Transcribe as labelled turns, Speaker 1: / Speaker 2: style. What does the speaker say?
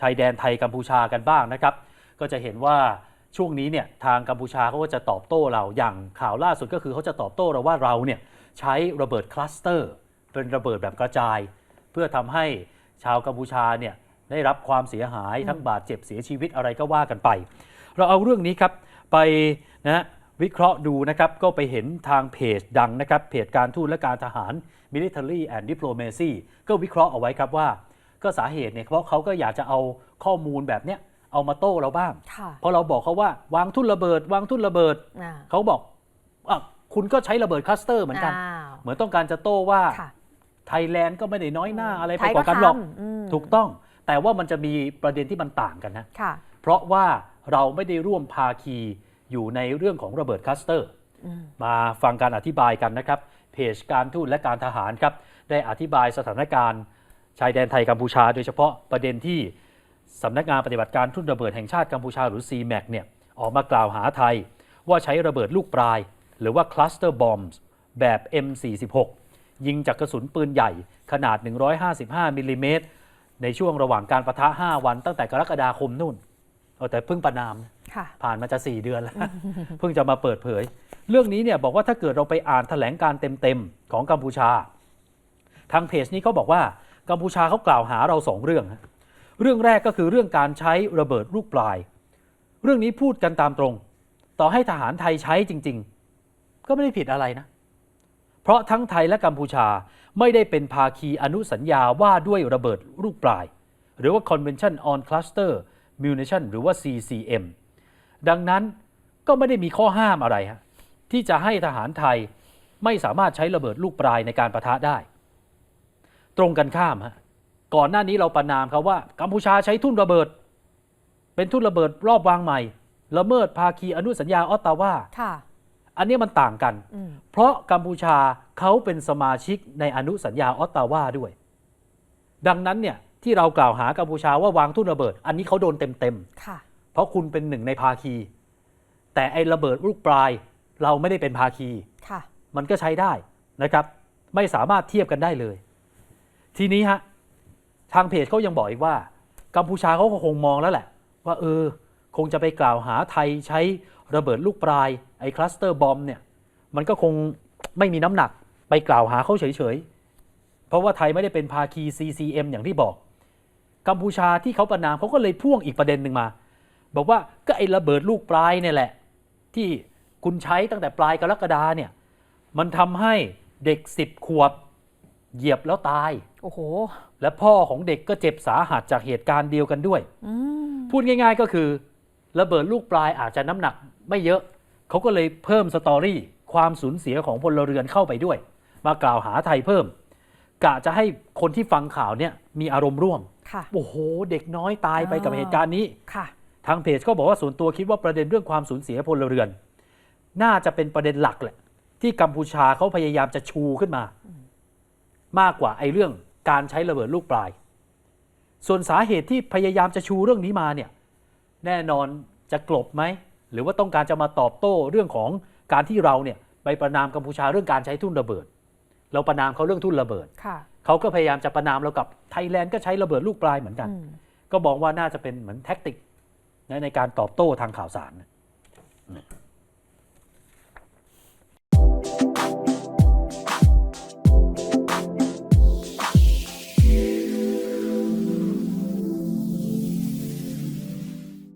Speaker 1: ชายแดนไทยกัมพูชากันบ้างนะครับ ก็จะเห็นว่าช่วงนี้เนี่ยทางกัมพูชาเขาก็จะตอบโต้เราอย่างข่าวล่าสุดก็คือเขาจะตอบโต้เราว่าเราเนี่ยใช้ระเบิดคลัสเตอร์ เป็นระเบิดแบบกระจาย เพื่อทำให้ชาวกัมพูชาเนี่ยได้รับความเสียหายทั้งบาดเจ็บเสียชีวิตอะไรก็ว่ากันไป เราเอาเรื่องนี้ครับไปนะวิเคราะห์ดูนะครับก็ไปเห็นทางเพจดังนะครับเพจการทูตและการทหาร Military and Diplomacy ก็วิเคราะห์เอาไว้ครับว่า ก็สาเหตุเนี่ยเพราะเขาก็อยากจะเอาข้อมูลแบบเนี้ยเอามาโต้เราบ้าง
Speaker 2: ค่ะ
Speaker 1: เพราะเราบอกเขาว่าวางทุ่นระเบิด วางทุ่นระเบิด
Speaker 2: อ่า
Speaker 1: เขาบอกอะคุณก็ใช้ระเบิดคลัสเตอร์เหมือนกัน
Speaker 2: อ้าว
Speaker 1: เหมือนต้องการจะโต้ว่า
Speaker 2: ค่ะ
Speaker 1: ไทยแลนด์ก็ไม่ได้น้อยหน้าอะไร
Speaker 2: ไท
Speaker 1: ไป
Speaker 2: ย
Speaker 1: กว่ากันหรอก
Speaker 2: ทำอืม
Speaker 1: ถูกต้อง แต่ว่ามันจะมีประเด็นที่มันต่างกันนะ
Speaker 2: ค่ะ
Speaker 1: เพราะว่าเราไม่ได้ร่วมภาคีอยู่ในเรื่องของระเบิดคลัสเตอร์
Speaker 2: อืม
Speaker 1: มาฟังการอธิบายกันนะครับ เพจการทูตและการทหารครับ ได้อธิบายสถานการณ์ ชายแดนไทยกัมพูชา โดยเฉพาะประเด็นที่สำนักงานปฏิบัติการทุ่นระเบิดแห่งชาติกัมพูชาหรือ CMAC เนี่ยออกมากล่าวหาไทย ว่าใช้ระเบิดลูกปลาย หรือว่า cluster bombs แบบ M46 ยิงจากกระสุนปืนใหญ่ขนาด 155มิลลิเมตรในช่วงระหว่างการประทะ 5 วันตั้งแต่กรกฎาคมนู่นเอาแต่เพิ่งประนามนะ
Speaker 2: ค่ะ
Speaker 1: ผ่านมาจะ 4 เดือนแล้ว เพิ่งจะมาเปิดเผย เรื่องนี้เนี่ยบอกว่าถ้าเกิดเราไปอ่านแถลงการเต็มๆ ของกัมพูชา ทางเพจนี้เขาบอกว่า กัมพูชาเขากล่าวหาเราสองเรื่องฮะเรื่องแรกก็คือเรื่องการใช้ระเบิดลูกปลาย เรื่องนี้พูดกันตามตรง ต่อให้ทหารไทยใช้จริง ๆ ก็ไม่ได้ผิดอะไรนะ เพราะทั้งไทยและกัมพูชาไม่ได้เป็นภาคีอนุสัญญาว่าด้วยระเบิดลูกปลาย หรือว่า Convention on Cluster Munition หรือว่า CCM ดังนั้นก็ไม่ได้มีข้อห้ามอะไรฮะที่จะให้ทหารไทยไม่สามารถใช้ระเบิดลูกปลายในการประทะได้ ตรงกันข้ามฮะก่อนหน้านี้เราประนามเขาว่ากัมพูชาใช้ทุ่นระเบิด เป็นทุ่นระเบิดรอบวางใหม่ละเมิดภาคีอนุสัญญาออตตาวา
Speaker 2: ค่ะ
Speaker 1: อันนี้มันต่างกัน
Speaker 2: อืม
Speaker 1: เพราะกัมพูชาเขาเป็นสมาชิกในอนุสัญญาออตตาวาด้วย ดังนั้นเนี่ยที่เรากล่าวหากัมพูชาว่าวางทุ่นระเบิด อันนี้เขาโดนเต็ม
Speaker 2: ค่ะ
Speaker 1: ๆเพราะคุณเป็นหนึ่งในภาคี แต่ไอ้ระเบิดลูกปลายเราไม่ได้เป็นภาคี
Speaker 2: ค่ะ
Speaker 1: มันก็ใช้ได้นะครับ ไม่สามารถเทียบกันได้เลย ทีนี้ฮะทางเพจเขายังบอกอีกว่า กัมพูชาเขาก็คงมองแล้วแหละ ว่าเออ คงจะไปกล่าวหาไทยใช้ระเบิดลูกปลายไอ้คลัสเตอร์บอมเนี่ย มันก็คงไม่มีน้ำหนักไปกล่าวหาเขาเฉยๆ เพราะว่าไทยไม่ได้เป็นภาคี CCM อย่างที่บอก กัมพูชาที่เขาประนามเขาก็เลยพ่วงอีกประเด็นหนึ่งมา บอกว่าก็ไอ้ระเบิดลูกปลายเนี่ยแหละ ที่คุณใช้ตั้งแต่ปลายกรกฎาเนี่ย มันทำให้เด็กสิบขวบ เหยียบแล้วตาย
Speaker 2: โอ้โห
Speaker 1: และพ่อของเด็กก็เจ็บสาหัสจากเหตุการณ์เดียวกันด้วย
Speaker 2: อืม
Speaker 1: พูดง่ายๆก็คือ ระเบิดลูกปลายอาจจะน้ำหนักไม่เยอะ เขาก็เลยเพิ่มสตอรี่ ความสูญเสียของพลเรือนเข้าไปด้วย มากล่าวหาไทยเพิ่ม กะจะให้คนที่ฟังข่าวเนี่ยมีอารมณ์ร่วม
Speaker 2: ค่ะ
Speaker 1: โอ้โห เด็กน้อยตายไปกับ
Speaker 2: อ่า
Speaker 1: เหตุการณ์นี้
Speaker 2: ค่ะ
Speaker 1: ทางเพจก็บอกว่าส่วนตัวคิดว่าประเด็นเรื่องความสูญเสียพลเรือน น่าจะเป็นประเด็นหลักแหละที่กัมพูชาเขาพยายามจะชูขึ้นมา มากกว่าไอ้เรื่องการใช้ระเบิดลูกปลาย ส่วนสาเหตุที่พยายามจะชูเรื่องนี้มาเนี่ยแน่นอนจะกลบไหม หรือว่าต้องการจะมาตอบโต้เรื่องของการที่เราเนี่ยไปประนามกัมพูชาเรื่องการใช้ทุ่นระเบิด เราประนามเขาเรื่องทุ่นระเบิด
Speaker 2: ค่ะ
Speaker 1: เขาก็พยายามจะประนามเรากับไทยแลนด์ก็ใช้ระเบิดลูกปลายเหมือนกัน
Speaker 2: อืม
Speaker 1: ก็มองว่าน่าจะเป็นเหมือนแท็กติกนะในการตอบโต้ทางข่าวสารนะ